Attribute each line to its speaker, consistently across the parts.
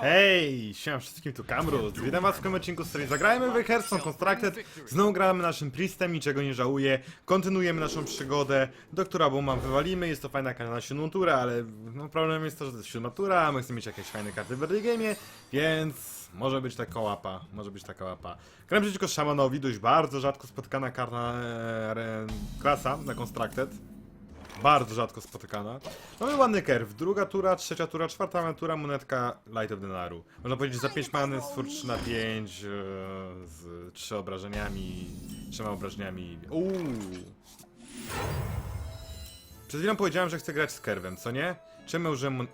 Speaker 1: Hej, siema wszystkim, tu Kamrus. Witam was w kolejnym odcinku z serii Zagrajmy w Hearthstone Constructed. Znowu gramy naszym Priestem, niczego nie żałuję. Kontynuujemy naszą przygodę. Doktora Bowman wywalimy, jest to fajna karta na siódmą turę, ale no, problem jest to, że to jest siódma tura, a my chcemy mieć jakieś fajne karty w early game'ie, więc może być taka łapa, może być taka łapa. Gram przeciwko Shamanowi, dość bardzo rzadko spotykana karta e, klasa na Constructed. Bardzo rzadko spotykana. Mamy ładny kerw. Druga tura, trzecia tura, czwarta tura, monetka Light of Denaru. Można powiedzieć, za 5 many stwór 3 na 5 e, z 3 obrażeniami, 3 obrażeniami. Uuu. Przed chwilą powiedziałem, że chcę grać z kerwem, co nie? Czemu użyłem mon...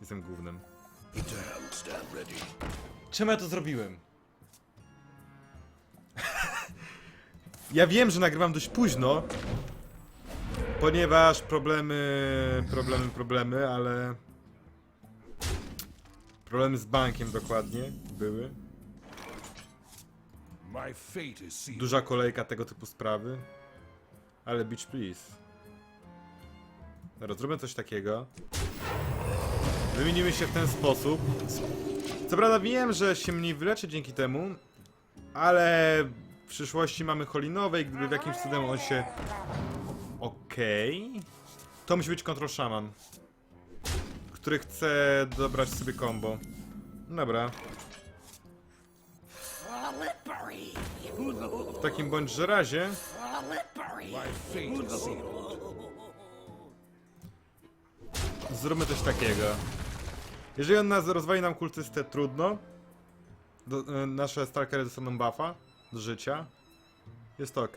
Speaker 1: Jestem głównym. Czemu ja to zrobiłem? ja wiem, że nagrywam dość późno, Ponieważ problemy, problemy, problemy, ale... Problemy z bankiem dokładnie były. Duża kolejka tego typu sprawy. Ale bitch please. Dobra, zróbmy coś takiego. Wymienimy się w ten sposób. Co prawda wiem, że się mniej wyleczy dzięki temu, ale w przyszłości mamy holinowe i gdyby w jakimś cudem on się... Okej. To musi być Control Shaman. Który chce dobrać sobie combo. Dobra. W takim bądź razie zróbmy coś takiego. Jeżeli on nas rozwali nam kultystę, trudno. Do, e, nasze stalkery dostaną buffa do życia. Jest to ok.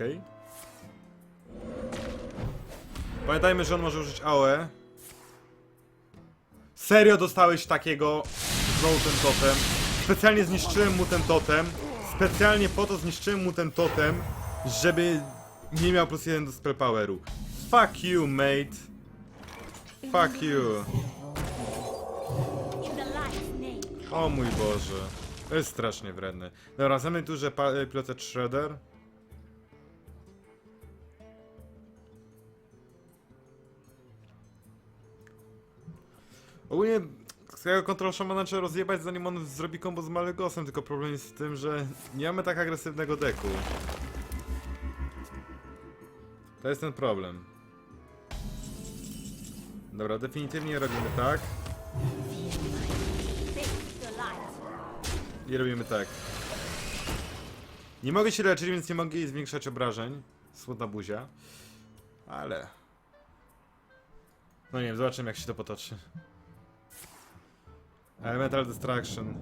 Speaker 1: Pamiętajmy, że on może użyć AOE. Serio dostałeś takiego znowu ten totem. Specjalnie zniszczyłem mu ten totem. Specjalnie po to zniszczyłem mu ten totem, żeby nie miał plus jeden do spell poweru. Fuck you, mate. Fuck you. O mój Boże. To jest strasznie wredne. Dobra, zamiast duże pilotet Shredder. Ogólnie tego Control Shamana trzeba rozjebać zanim on zrobi combo z Malegosem, tylko problem jest w tym, że nie mamy tak agresywnego deku. To jest ten problem. Dobra, definitywnie robimy tak. I robimy tak. Nie mogę się leczyć, więc nie mogę jej zwiększać obrażeń. Smutna buzia. Ale... No nie wiem, zobaczymy jak się to potoczy. Elemental Destruction.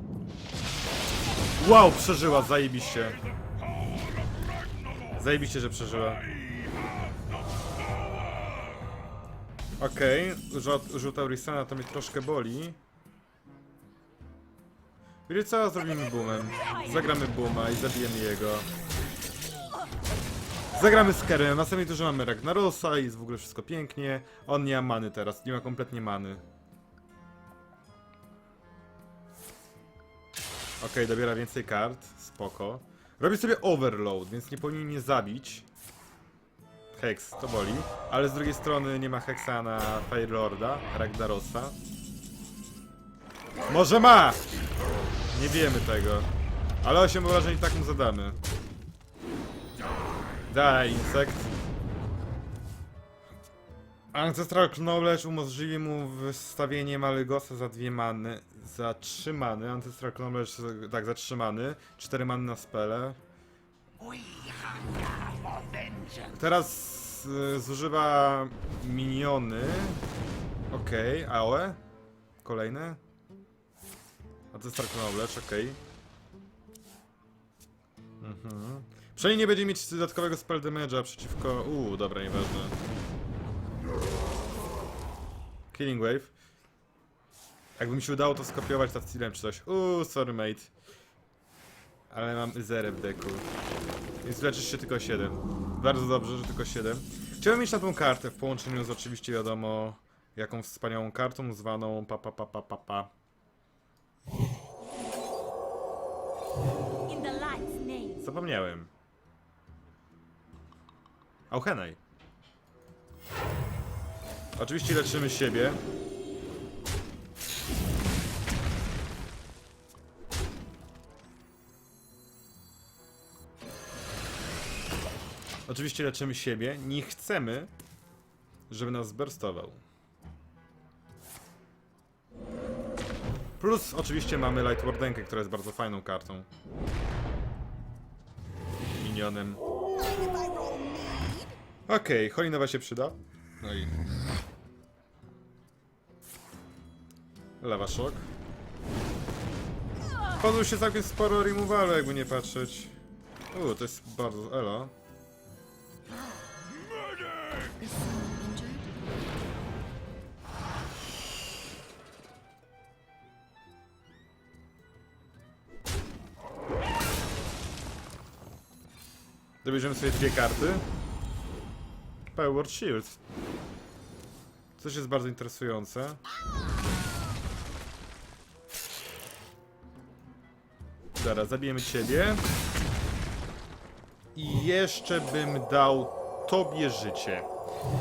Speaker 1: Wow, przeżyła, zajebiście. Zajebiście, że przeżyła. Okej, okay. użył Taurisana, to mnie troszkę boli. Wiecie co? Zrobimy boomem. Zagramy booma i zabijemy jego. Zagramy z Kerem, na samej turze mamy Ragnarosa jest w ogóle wszystko pięknie. On nie ma many teraz, nie ma kompletnie many. Okej, dobiera więcej kart, spoko. Robi sobie overload, więc nie powinien mnie zabić. Hex, to boli. Ale z drugiej strony nie ma Hexa na Fire Lorda, Ragnarosa. Może ma! Nie wiemy tego. Ale 8 obrażeń i tak mu zadamy. Daj, insekt. Ancestral Knowledge umożliwi mu wystawienie Malygosa za dwie many. Za trzy many. Ancestral Knowledge, tak, za trzy many. Cztery many na spele. Teraz y, zużywa miniony. Okej, okay. AOE. Kolejne. A to jest Dark Knowledge, okej. Mhm. Przynajmniej nie będzie mieć dodatkowego spell damage'a przeciwko... Uuu, dobra, nieważne. Killing Wave. Jakby mi się udało to skopiować to stylem czy coś. Uuu, sorry mate. Ale mam zerę w deku. Więc leczysz się tylko 7. Bardzo dobrze, że tylko 7. Chciałbym mieć na tą kartę w połączeniu z oczywiście wiadomo jaką wspaniałą kartą zwaną pa pa pa pa pa pa. Zapomniałem. Auchenaj. Oczywiście leczymy siebie. Oczywiście leczymy siebie. Nie chcemy, żeby nas zburstował. Plus oczywiście mamy Light Wardenkę, która jest bardzo fajną kartą. Minionem. Okej, Holinowa się przyda. No i... Lewa szok. Pozbył się całkiem sporo remowalu, jakby nie patrzeć. U, to jest bardzo... Elo.
Speaker 2: Is someone injured?
Speaker 1: Dobierzemy sobie dwie karty. Power Shield. Coś jest bardzo interesujące. Zaraz, zabijemy ciebie. I jeszcze bym dał tobie życie.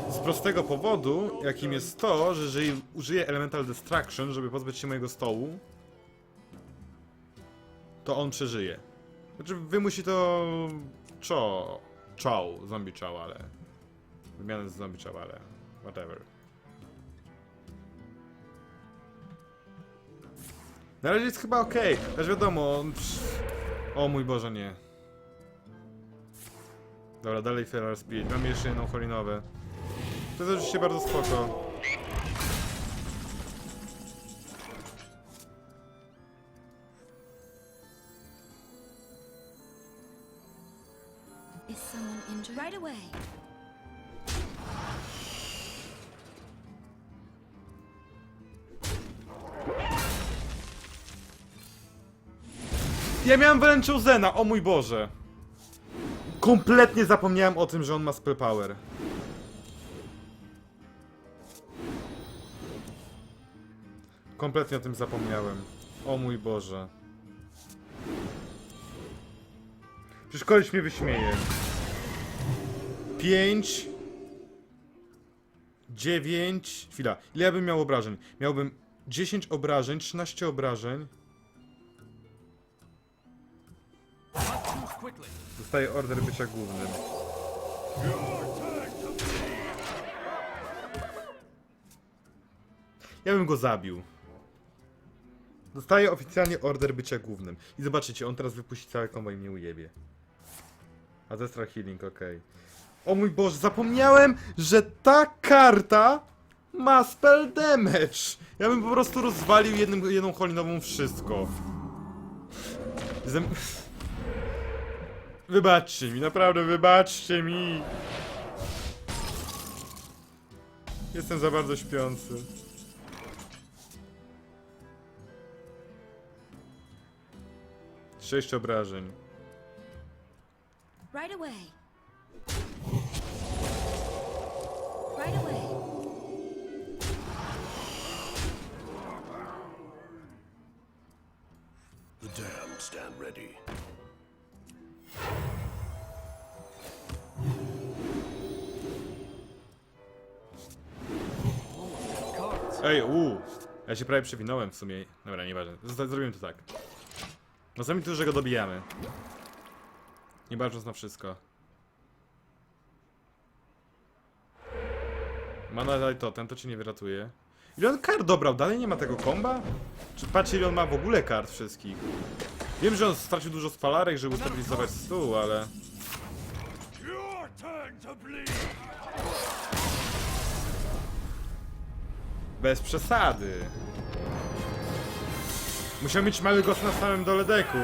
Speaker 1: Z prostego powodu, jakim jest to, że jeżeli użyję Elemental Destruction, żeby pozbyć się mojego stołu, to on przeżyje. Znaczy, wymusi to Cho. Chow, zombie chow, ale. Wymianę z zombie chow, ale. Whatever. Na razie jest chyba okej, też wiadomo. O mój Boże, nie. Dobra, dalej Feral Speed. Mamy jeszcze jedną holinowę. To jest oczywiście bardzo spoko.
Speaker 2: Is someone injured?
Speaker 3: Right away.
Speaker 1: Ja miałem wręcz Zena, o mój Boże. Kompletnie zapomniałem o tym, że on ma spell power. Kompletnie o tym zapomniałem. O mój Boże. Przecież koleś mnie wyśmieje. 5 9 Chwila, ile ja bym miał obrażeń? Miałbym 10 obrażeń, 13 obrażeń. Dostaję order bycia głównym. Ja bym go zabił. Dostaję oficjalnie order bycia głównym. I zobaczycie, on teraz wypuści całe kombo i mnie ujebie. Ancestral Healing, okej. O mój Boże, zapomniałem, że ta karta ma spell damage. Ja bym po prostu rozwalił jednym, jedną holinową wszystko. Zem... Wybaczcie mi, naprawdę wybaczcie mi. Jestem za bardzo śpiący. Sześć obrażeń.
Speaker 3: Right away. Right away.
Speaker 4: The damned stand ready.
Speaker 1: Ej, uuu. Ja się prawie przewinąłem w sumie. Dobra, nieważne. Z- Zrobimy to tak. No sami tu, że go dobijamy. Nie bacząc na wszystko. Mana daj totem, to cię nie wyratuje. Ile on kart dobrał? Dalej nie ma tego komba? Czy patrzcie ile on ma w ogóle kart wszystkich? Wiem, że on stracił dużo spalarek, żeby ustabilizować stół, ale... Bez przesady. Musiał mieć mały gost na samym dole deku.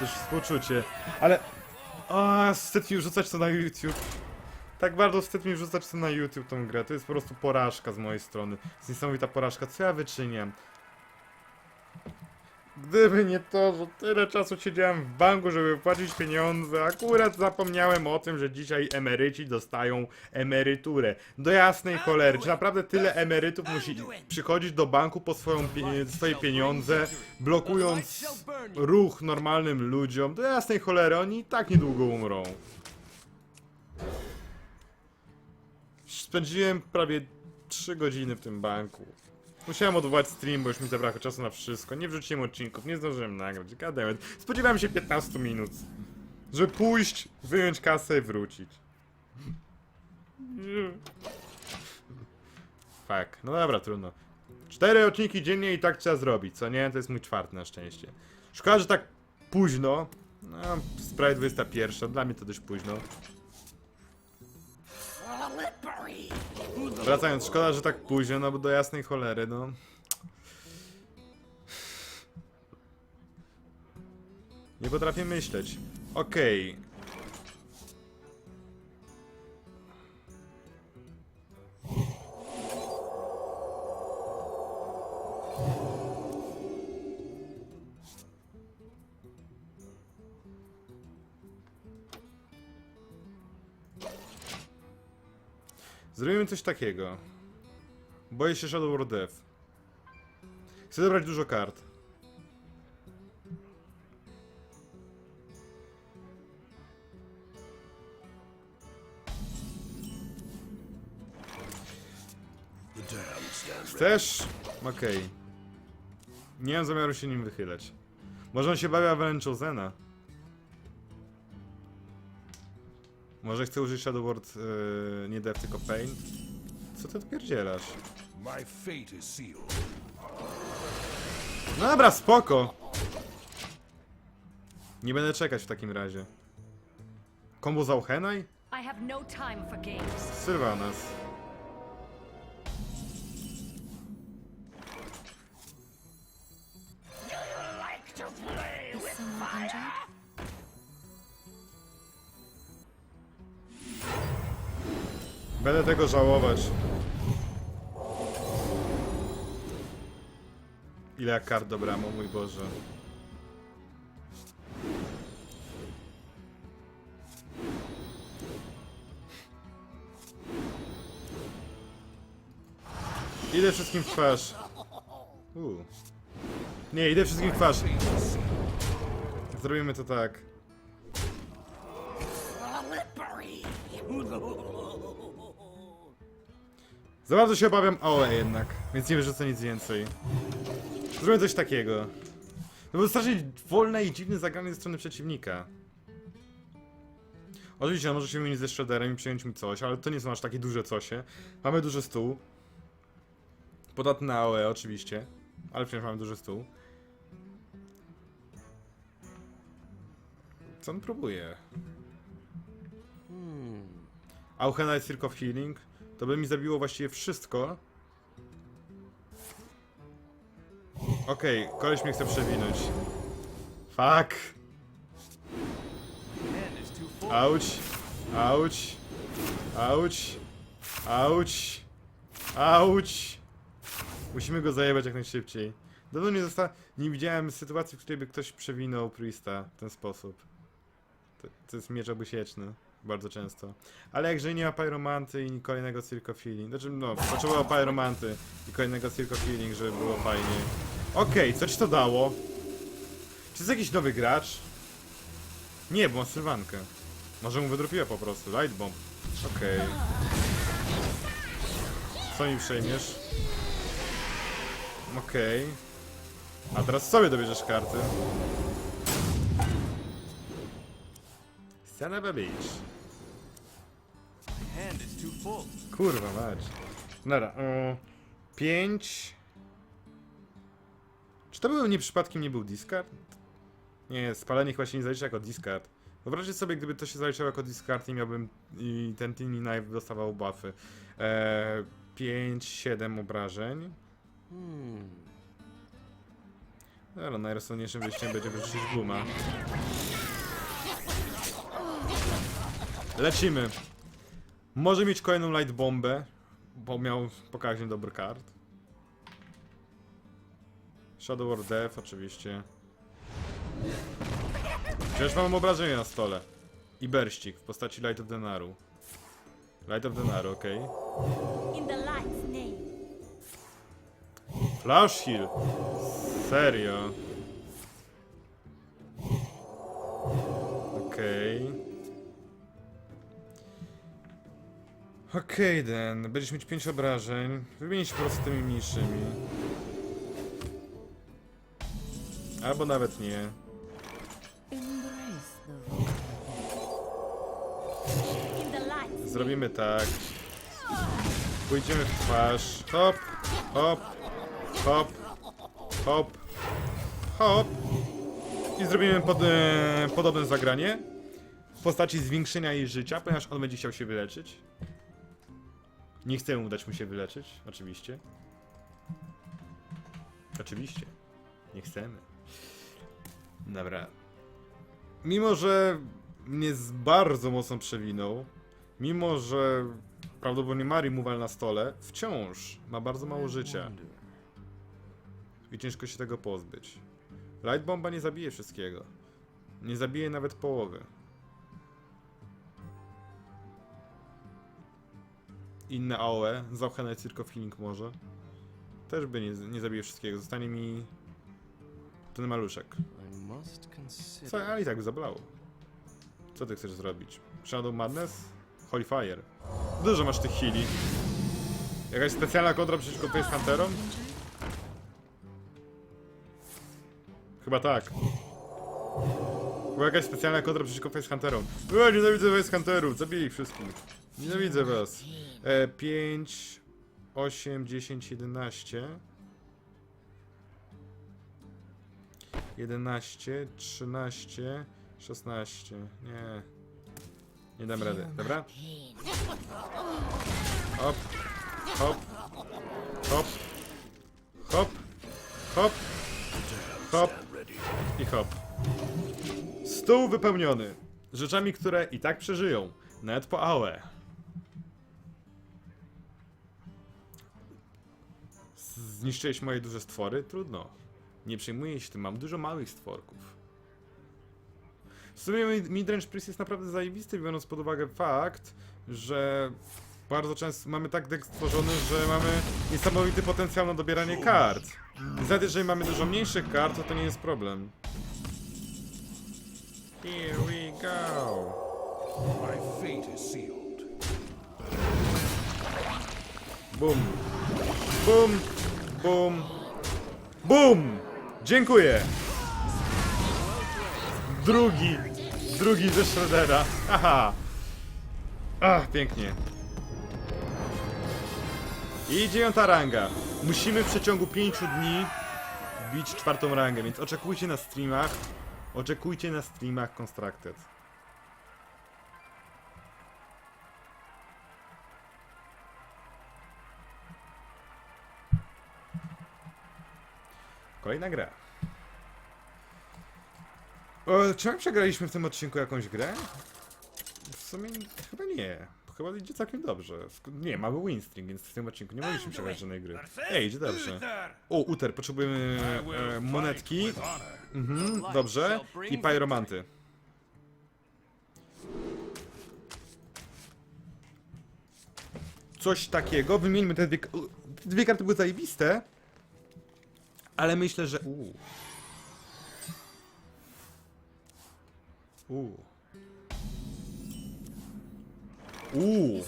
Speaker 1: Też współczucie. Ale... O, wstyd mi wrzucać to na YouTube. Tak bardzo wstyd mi wrzucać to na YouTube tą grę. To jest po prostu porażka z mojej strony. To jest niesamowita porażka. Co ja wyczyniam? Gdyby nie to, że tyle czasu siedziałem w banku, żeby płacić pieniądze, akurat zapomniałem o tym, że dzisiaj emeryci dostają emeryturę. Do jasnej cholery, czy naprawdę tyle emerytów musi przychodzić do banku po swoją, pie- swoje pieniądze, blokując ruch normalnym ludziom? Do jasnej cholery, oni i tak niedługo umrą. Spędziłem prawie 3 godziny w tym banku. Musiałem odwołać stream, bo już mi zabrakło czasu na wszystko. Nie wrzuciłem odcinków, nie zdążyłem nagrać. Goddammit. Spodziewałem się 15 minut. Żeby pójść, wyjąć kasę i wrócić. Fuck. No dobra, trudno. Cztery odcinki dziennie i tak trzeba zrobić, co nie? To jest mój czwarty na szczęście. Szkoda, że tak późno. No, sprawie 21, dla mnie to dość późno. Wracając, szkoda, że tak późno, no bo do jasnej cholery, no. Nie potrafię myśleć. Okej. Zrobimy takiego. Boję się Shadow War Death. Chcę zebrać dużo kart. Chcesz? Okej. Nie mam zamiaru się nim wychylać. Może on się bawi Avalanche Chosena? Może chce użyć Shadow Word yy, nie Death, tylko Pain? Co ty odpierdzielasz?
Speaker 4: My fate is sealed.
Speaker 1: No dobra, spoko. Nie będę czekać w takim razie. Kombo za?
Speaker 3: I have no time for games.
Speaker 1: Sylvanas.
Speaker 2: Is someone injured?
Speaker 1: Będę tego żałować. Ile kart dobrałem, o mój Boże. Idę wszystkim w twarz. U. Nie, idę wszystkim w twarz. Zrobimy to tak. Za bardzo się obawiam AOE jednak, więc nie wyrzucę nic więcej. Zrobię coś takiego. To był strasznie wolne i dziwne zagranie ze strony przeciwnika. Oczywiście, on może się wymienić ze Shredderem i przyjąć mi coś, ale to nie są aż takie duże cosie. Mamy duży stół. Podatny na AOE oczywiście, ale przecież mamy duży stół. Co on próbuje? Auchena jest Circle of Healing. To by mi zabiło właściwie wszystko. Okej, koleś mnie chce przewinąć. Fuck. Auć. Auć. Auć. Auć. Auć. Musimy go zajebać jak najszybciej. Dawno nie zosta... Nie widziałem sytuacji, w której by ktoś przewinął Priesta w ten sposób. To, to jest miecz obusieczny. Bardzo często. Ale jakże nie ma pyromanty i kolejnego Circo Feeling. Znaczy, no, potrzebował pyromanty i kolejnego Circo Feeling, żeby było fajnie. Okej, co ci to dało? Czy jest jakiś nowy gracz? Nie, bo ma Sylwankę. Może mu wydropiła po prostu. Light Bomb. Okej. Co mi przejmiesz? Okej. A teraz sobie dobierzesz karty. Son of. Kurwa mać. Dobra, o, pięć. To był nie przypadkiem nie był discard? Nie, spalenie chyba się nie zalicza jako discard. Wyobraźcie sobie, gdyby to się zaliczało jako discard i miałbym i ten Tiny Knife dostawał buffy. Eee, 5, 7 obrażeń. Dobra, najrozsądniejszym wyjściem będzie wyrzucić guma. Lecimy. Może mieć kolejną light bombę, bo miał pokaźnie dobry kart. Shadow War Death oczywiście. Przecież mam obrażenie na stole. I berścik w postaci Light of Denaru. Light of Denaru, okej.
Speaker 3: Name.
Speaker 1: Flash Heal. Serio. Okej. Okej, den. Będziesz mieć 5 obrażeń. Wymienić po prostu tymi mniejszymi. Albo nawet nie. Zrobimy tak. Pójdziemy w twarz. Hop, hop, hop, hop, hop. I zrobimy pod, e, podobne zagranie. W postaci zwiększenia jej życia, ponieważ on będzie chciał się wyleczyć. Nie chcemy dać mu się wyleczyć, oczywiście. Oczywiście. Nie chcemy. Dobra. Mimo, że mnie z bardzo mocno przewinął, mimo, że prawdopodobnie ma removal na stole, wciąż ma bardzo mało życia. I ciężko się tego pozbyć. Light bomba nie zabije wszystkiego. Nie zabije nawet połowy. Inne AOE, Zauchane Circle Healing może. Też by nie, nie wszystkiego. Zostanie mi ten maluszek. Co, ale i tak by zabolało. Co ty chcesz zrobić? Shadow Madness? Holy Fire. Dużo masz tych heali. Jakaś specjalna kontra przeciwko Face Hunterom? Chyba tak. Była jakaś specjalna kontra przeciwko Face Hunterom. O, nienawidzę Face Hunterów, zabiję ich wszystkich. Nienawidzę was. E, 5, 8, 10, 11. 11, 13, 16. Nie. Nie dam rady, dobra? Hop, hop, hop, hop, hop, hop i hop. Stół wypełniony rzeczami, które i tak przeżyją, nawet po AOE. Zniszczyłeś moje duże stwory? Trudno. Nie przejmuję się tym, mam dużo małych stworków. W sumie mid- Midrange Priest jest naprawdę zajebisty, biorąc pod uwagę fakt, że bardzo często mamy tak deck stworzony, że mamy niesamowity potencjał na dobieranie kart. Nawet jeżeli mamy dużo mniejszych kart, to to nie jest problem. Here we go.
Speaker 4: My fate is sealed.
Speaker 1: Bum. Bum. Bum. Bum! Dziękuję! Drugi. Drugi ze Shreddera. Aha. Ach, pięknie. I dziewiąta ranga. Musimy w przeciągu pięciu dni wbić czwartą rangę, więc oczekujcie na streamach. Oczekujcie na streamach Constructed. Kolejna gra. O, czy my przegraliśmy w tym odcinku jakąś grę? W sumie chyba nie. Chyba idzie całkiem dobrze. Nie, mamy winstream, więc w tym odcinku nie mogliśmy przegrać żadnej gry. Ej, idzie dobrze. O, Uter, potrzebujemy e, monetki. Mhm, dobrze. I pyromanty. Coś takiego. Wymieńmy te dwie... te dwie karty były zajebiste. Ale myślę, że... Uuu. Uuu. Uuu.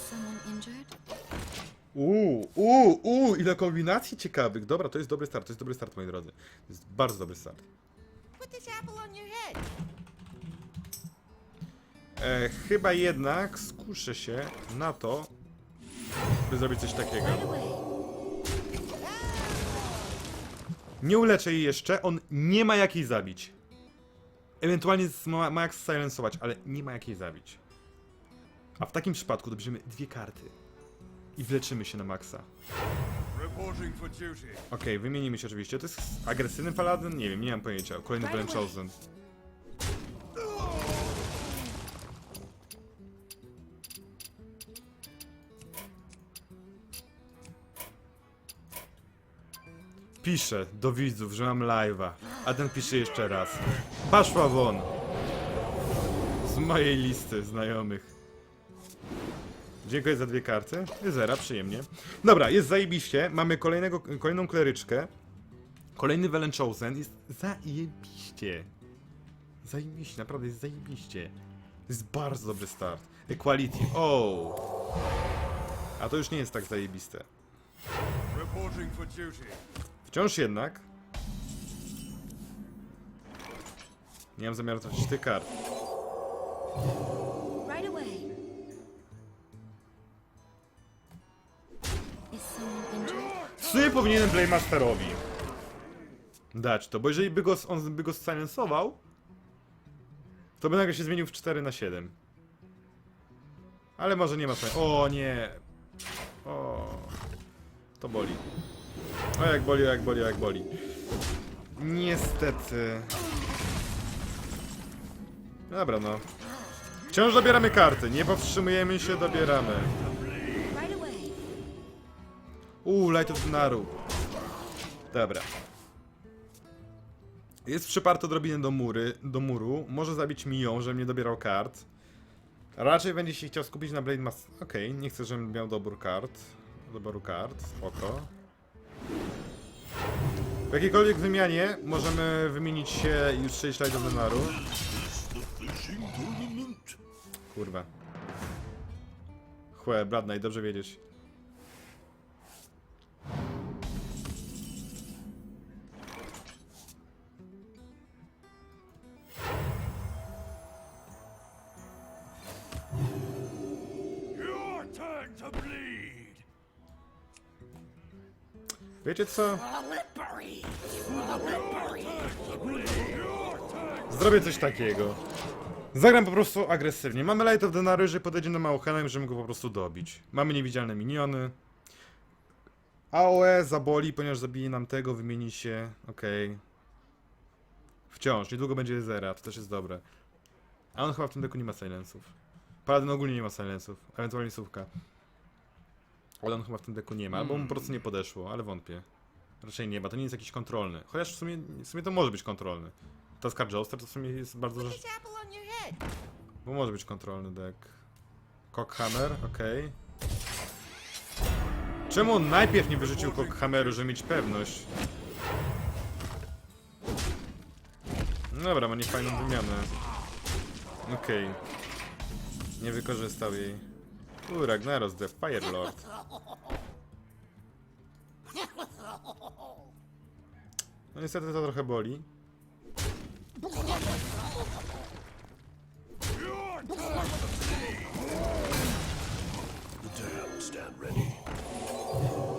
Speaker 1: Uuu, uuu, uuu, ile kombinacji ciekawych. Dobra, to jest dobry start, to jest dobry start, moi drodzy. To jest bardzo dobry start. E, chyba jednak skuszę się na to, by zrobić coś takiego. Nie uleczę jej jeszcze, on nie ma jak jej zabić. Ewentualnie ma, ma jak silensować, ale nie ma jak jej zabić. A w takim przypadku dobierzemy dwie karty. I wleczymy się na maksa. Okej, wymienimy się oczywiście. To jest agresywny paladyn? Nie wiem, nie mam pojęcia. Kolejny Chosen. Piszę do widzów, że mam live'a. A ten pisze jeszcze raz. Paszła won! Z mojej listy znajomych. Dziękuję za dwie karty. Zera, przyjemnie. Dobra, jest zajebiście. Mamy kolejnego, kolejną kleryczkę. Kolejny Velen Chosen. Jest zajebiście. Zajebiście, naprawdę jest zajebiście. To jest bardzo dobry start. Equality. O. A to już nie jest tak zajebiste.
Speaker 4: Reporting for duty.
Speaker 1: Wciąż jednak. Nie mam zamiaru tracić tych kart.
Speaker 2: Czy
Speaker 1: powinienem Playmasterowi dać to? Bo jeżeli by go, on by go silencował, to by nagle się zmienił w 4 na 7. Ale może nie ma sensu. O nie! O, to boli. O jak boli, o jak boli, o jak boli. Niestety. Dobra no. Wciąż dobieramy karty, nie powstrzymujemy się, dobieramy. Uuu, Light of Naru. Dobra. Jest przyparty odrobinę do mury, do muru. Może zabić mi ją, żebym nie dobierał kart. Raczej będzie się chciał skupić na Blade Master. Okej, nie chcę, żebym miał dobór kart. Doboru kart, spoko. W jakiejkolwiek wymianie możemy wymienić się już strzelić Light of Naru. Kurwa. Chłe, Bradnaj, dobrze wiedzieć. Wiecie co? Zrobię coś takiego. Zagram po prostu agresywnie. Mamy Light of the Nary, że podejdzie do Mauchena i go po prostu dobić. Mamy niewidzialne miniony. AOE zaboli, ponieważ zabije nam tego, wymieni się. Okej. Wciąż, niedługo będzie zera, to też jest dobre. A on chyba w tym deku nie ma silensów. Paladin ogólnie nie ma silensów, ewentualnie słówka. Ale on chyba w tym deku nie ma, albo mu po prostu nie podeszło, ale wątpię. Raczej nie ma, to nie jest jakiś kontrolny. Chociaż w sumie, w sumie to może być kontrolny. Taskar Joester to w sumie jest bardzo rzecz... Bo może być kontrolny deck. Cockhammer, okej. Czemu on najpierw nie wyrzucił Cockhammeru, żeby mieć pewność? No Dobra, ma niefajną wymianę. Okej. Nie wykorzystał jej. U, Ragnaros the Fire Lord. No niestety to trochę boli.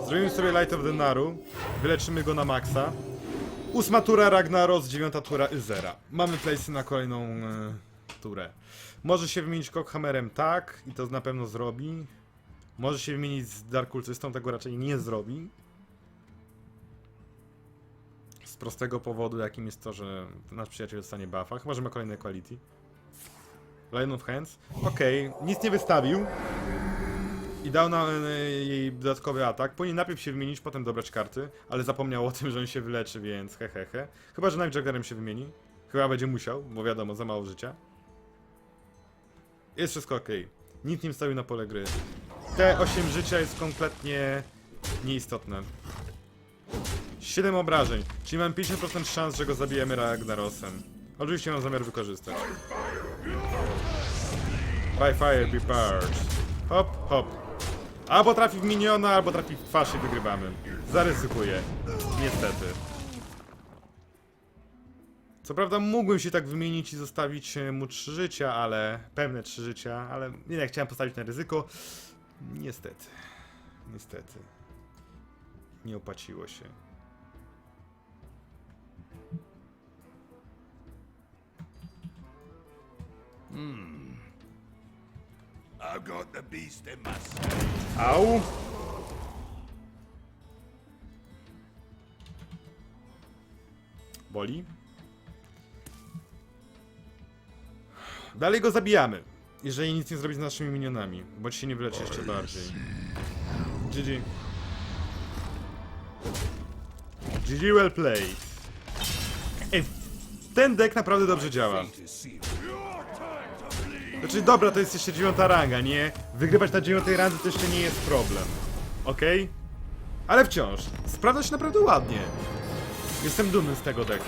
Speaker 1: Zrobimy sobie Light of the Naru. Wyleczymy go na maksa. Ósma tura Ragnaros, dziewiąta tura Izera. Mamy playsy na kolejną e, turę. Może się wymienić Cockhammerem tak, i to na pewno zrobi. Może się wymienić z Dark Cultystą, tego raczej nie zrobi. Z prostego powodu, jakim jest to, że nasz przyjaciel dostanie buffa. Chyba, że ma kolejne quality. Lion of Hands. Okej, nic nie wystawił. I dał nam jej dodatkowy atak. Powinien najpierw się wymienić, potem dobrać karty, ale zapomniał o tym, że on się wyleczy, więc hehehe. He, he. Chyba, że Night Jaggerem się wymieni. Chyba będzie musiał, bo wiadomo, za mało życia. Jest wszystko ok. Nic nim stawił na pole gry. Te 8 życia jest kompletnie nieistotne. 7 obrażeń, czyli mam 50% szans, że go zabijemy Ragnarosem. Oczywiście mam zamiar wykorzystać. By fire be purged. Hop, hop. Albo trafi w miniona, albo trafi w twarz i wygrywamy. Zaryzykuję. Niestety. Co prawda mógłbym się tak wymienić i zostawić e, mu trzy życia, ale... Pewne trzy życia, ale nie, chciałem postawić na ryzyko. Niestety. Niestety. Nie opłaciło się. Au! Boli? Dalej go zabijamy. Jeżeli nic nie zrobi z naszymi minionami. Bądź się nie wyleczy jeszcze bardziej. GG. GG well played. Ej, ten deck naprawdę dobrze działa. Znaczy dobra, to jest jeszcze dziewiąta ranga, nie? Wygrywać na dziewiątej randze to jeszcze nie jest problem. Okej? Ale wciąż, sprawdza się naprawdę ładnie. Jestem dumny z tego deku.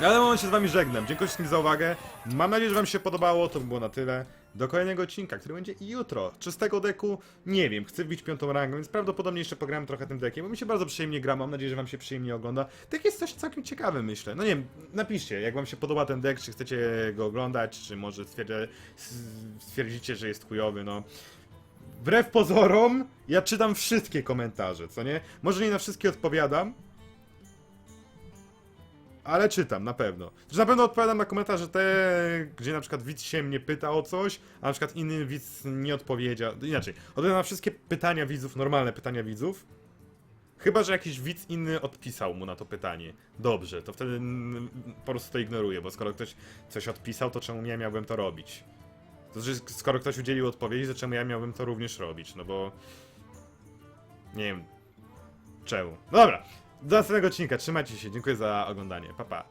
Speaker 1: No ale moment się z wami żegnam. Dziękuję wszystkim za uwagę. Mam nadzieję, że wam się podobało. To by było na tyle. Do kolejnego odcinka, który będzie jutro. Czystego deku? Nie wiem. Chcę wbić piątą rangę, więc prawdopodobnie jeszcze pogram trochę tym dekiem, bo mi się bardzo przyjemnie gra. Mam nadzieję, że wam się przyjemnie ogląda. Dek jest coś całkiem ciekawe, myślę. No nie wiem, napiszcie, jak wam się podoba ten dek, czy chcecie go oglądać, czy może stwierdzicie, że jest chujowy, no. wbrew pozorom, ja czytam wszystkie komentarze, co nie? Może nie na wszystkie odpowiadam, ale czytam, na pewno. Że na pewno odpowiadam na komentarze te, gdzie na przykład widz się mnie pyta o coś, a na przykład inny widz nie odpowiedział. Inaczej, odpowiadam na wszystkie pytania widzów, normalne pytania widzów. Chyba, że jakiś widz inny odpisał mu na to pytanie. Dobrze, to wtedy po prostu to ignoruję, bo skoro ktoś coś odpisał, to czemu ja miałbym to robić? To znaczy, skoro ktoś udzielił odpowiedzi, to czemu ja miałbym to również robić? No bo... Nie wiem... Czemu? Dobra, do następnego odcinka, trzymajcie się, dziękuję za oglądanie, pa pa.